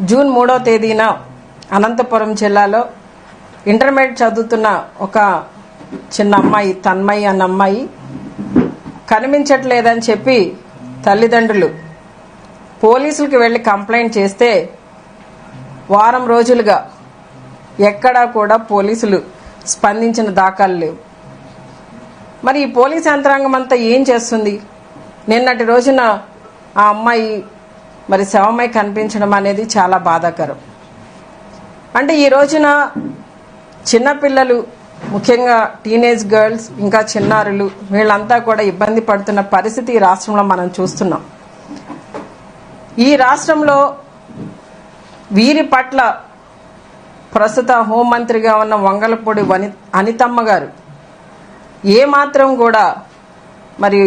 June మూడో తేదీన అనంతపురం జిల్లాలో ఇంటర్మీడియట్ చదువుతున్న ఒక చిన్న అమ్మాయి తన్మయి అన్న అమ్మాయి కనిపించట్లేదని చెప్పి తల్లిదండ్రులు పోలీసులకు వెళ్ళి కంప్లైంట్ చేస్తే వారం రోజులుగా ఎక్కడా కూడా పోలీసులు స్పందించిన దాఖలు లేవు. మరి ఈ పోలీస్ యంత్రాంగం అంతా ఏం చేస్తుంది? నిన్నటి రోజున ఆ అమ్మాయి మరి శవమై కనిపించడం అనేది చాలా బాధాకరం. అంటే ఈ రోజున చిన్నపిల్లలు ముఖ్యంగా టీనేజ్ గర్ల్స్ ఇంకా చిన్నారులు వీళ్ళంతా కూడా ఇబ్బంది పడుతున్న పరిస్థితి ఈ రాష్ట్రంలో మనం చూస్తున్నాం. ఈ రాష్ట్రంలో వీరి పట్ల ప్రస్తుత హోంమంత్రిగా ఉన్న వంగలపూడి వని అనితమ్మ గారు ఏమాత్రం కూడా మరి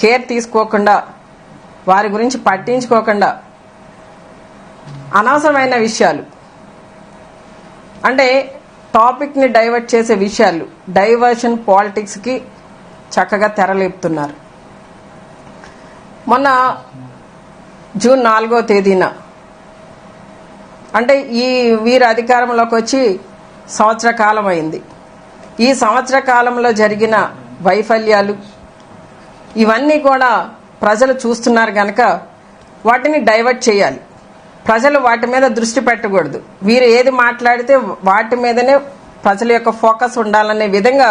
కేర్ తీసుకోకుండా వారి గురించి పట్టించుకోకుండా అనవసరమైన విషయాలు. అంటే టాపిక్ని డైవర్ట్ చేసే విషయాలు. డైవర్షన్ పాలిటిక్స్కి చక్కగా తెరలేపుతున్నారు. మొన్న జూన్ నాలుగో తేదీన అంటే ఈ వీరు అధికారంలోకి వచ్చి సంవత్సర కాలం అయింది. ఈ సంవత్సర కాలంలో జరిగిన వైఫల్యాలు ఇవన్నీ కూడా ప్రజలు చూస్తున్నారు కనుక వాటిని డైవర్ట్ చేయాలి. ప్రజలు వాటి మీద దృష్టి పెట్టకూడదు. వీరు ఏది మాట్లాడితే వాటి మీదనే ప్రజల యొక్క ఫోకస్ ఉండాలనే విధంగా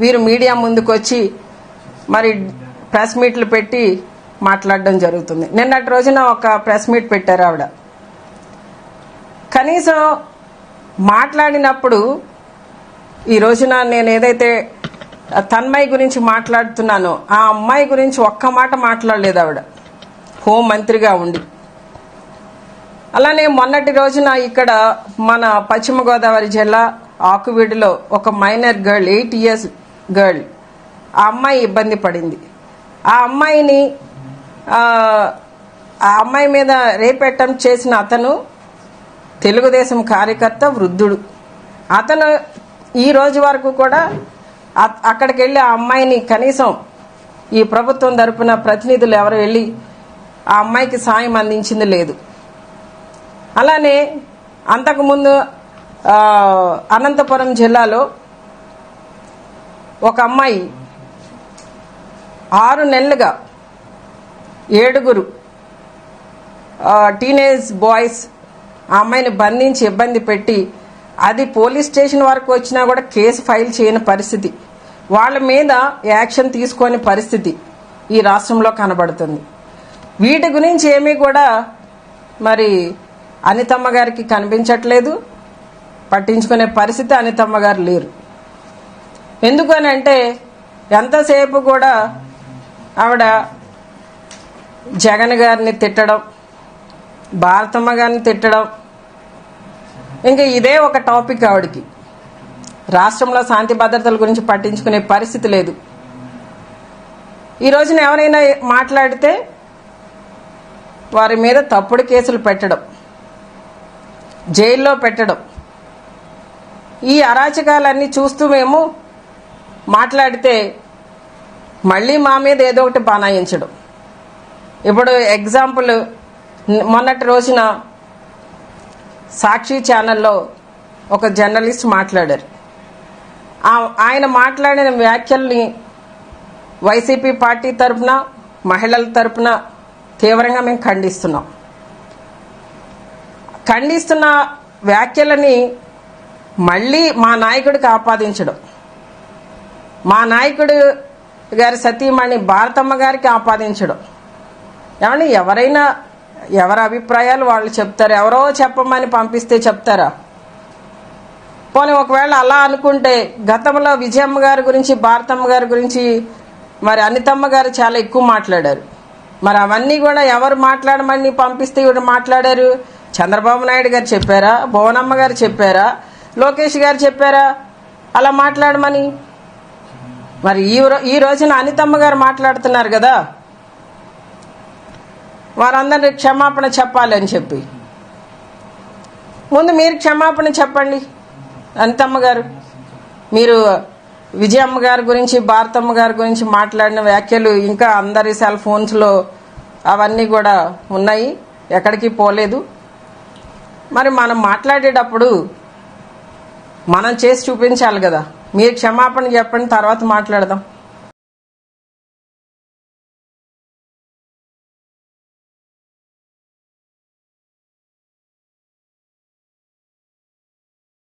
వీరు మీడియా ముందుకు వచ్చి మరి ప్రెస్ మీట్లు పెట్టి మాట్లాడడం జరుగుతుంది. నిన్నటి రోజున ఒక ప్రెస్ మీట్ పెట్టారు ఆవిడ. కనీసం మాట్లాడినప్పుడు ఈ రోజున నేను ఏదైతే తన్మయి గురించి మాట్లాడుతున్నాను. ఆ అమ్మాయి గురించి ఒక్క మాట మాట్లాడలేదు ఆవిడ. హోం మంత్రిగా ఉండి. అలానే మొన్నటి రోజున ఇక్కడ మన పశ్చిమ గోదావరి జిల్లా ఆకువీడులో ఒక minor girl eight years girl ఆ అమ్మాయి ఇబ్బంది పడింది. ఆ అమ్మాయిని ఆ అమ్మాయి మీద రేప్ అటెంప్ట్ చేసిన అతను తెలుగుదేశం కార్యకర్త వృద్ధుడు. అతను ఈ రోజు వరకు కూడా అక్కడికి వెళ్ళి ఆ అమ్మాయిని కనీసం ఈ ప్రభుత్వం తరపున ప్రతినిధులు ఎవరు వెళ్ళి ఆ అమ్మాయికి సాయం అందించింది లేదు. అలానే అంతకుముందు అనంతపురం జిల్లాలో ఒక అమ్మాయి ఆరు నెలలుగా ఏడుగురు టీనేజ్ బాయ్స్ ఆ అమ్మాయిని బంధించి ఇబ్బంది పెట్టి అది పోలీస్ స్టేషన్ వరకు వచ్చినా కూడా కేసు ఫైల్ చేయని పరిస్థితి. వాళ్ళ మీద యాక్షన్ తీసుకోని పరిస్థితి ఈ రాష్ట్రంలో కనబడుతుంది. వీటి గురించి ఏమీ కూడా మరి అనితమ్మ గారికి కనిపించట్లేదు. పట్టించుకునే పరిస్థితి అనితమ్మ గారు లేరు. ఎందుకని అంటే ఎంతసేపు కూడా ఆవిడ జగన్ గారిని తిట్టడం భారతమ్మ గారిని తిట్టడం ఇంకా ఇదే ఒక టాపిక్ ఆవిడకి. రాష్ట్రంలో శాంతి భద్రతల గురించి పట్టించుకునే పరిస్థితి లేదు. ఈ రోజున ఎవరైనా మాట్లాడితే వారి మీద తప్పుడు కేసులు పెట్టడం జైల్లో పెట్టడం ఈ అరాచకాలన్నీ చూస్తూ మేము మాట్లాడితే మళ్ళీ మా మీద ఏదో ఒకటి బనాయించడం ఇప్పుడు ఎగ్జాంపుల్ మొన్నటి రోజున సాక్షి ఛానల్లో ఒక జర్నలిస్ట్ మాట్లాడారు. ఆయన మాట్లాడిన వ్యాఖ్యల్ని వైసీపీ పార్టీ తరఫున మహిళల తరఫున తీవ్రంగా మేము ఖండిస్తున్నాం. ఖండిస్తున్న వ్యాఖ్యలని మళ్ళీ మా నాయకుడికి ఆపాదించడం మా నాయకుడు గారి సతీమణి భారతమ్మ గారికి ఆపాదించడం. ఏమని ఎవరైనా ఎవరి అభిప్రాయాలు వాళ్ళు చెప్తారు ఎవరో చెప్పమని పంపిస్తే చెప్తారా? పోనీ ఒకవేళ అలా అనుకుంటే గతంలో విజయమ్మ గారి గురించి భారతమ్మ గారి గురించి మరి అనితమ్మ గారు చాలా ఎక్కువ మాట్లాడారు. మరి అవన్నీ కూడా ఎవరు మాట్లాడమని పంపిస్తే ఇవి మాట్లాడారు? చంద్రబాబు నాయుడు గారు చెప్పారా? భువనమ్మ గారు చెప్పారా? లోకేష్ గారు చెప్పారా? అలా మాట్లాడమని? మరి ఈ ఈ రోజున అనితమ్మ గారు మాట్లాడుతున్నారు కదా? వారందరినీ క్షమాపణ చెప్పాలి అని చెప్పి. ముందు మీరు క్షమాపణ చెప్పండి. అనితమ్మ గారు మీరు విజయమ్మ గారి గురించి భారతమ్మ గారి గురించి మాట్లాడిన వ్యాఖ్యలు ఇంకా అందరి సెల్ ఫోన్స్లో అవన్నీ కూడా ఉన్నాయి. ఎక్కడికి పోలేదు. మరి మనం మాట్లాడేటప్పుడు మనం చేసి చూపించాలి కదా. మీరు క్షమాపణ చెప్పండి తర్వాత మాట్లాడదాం.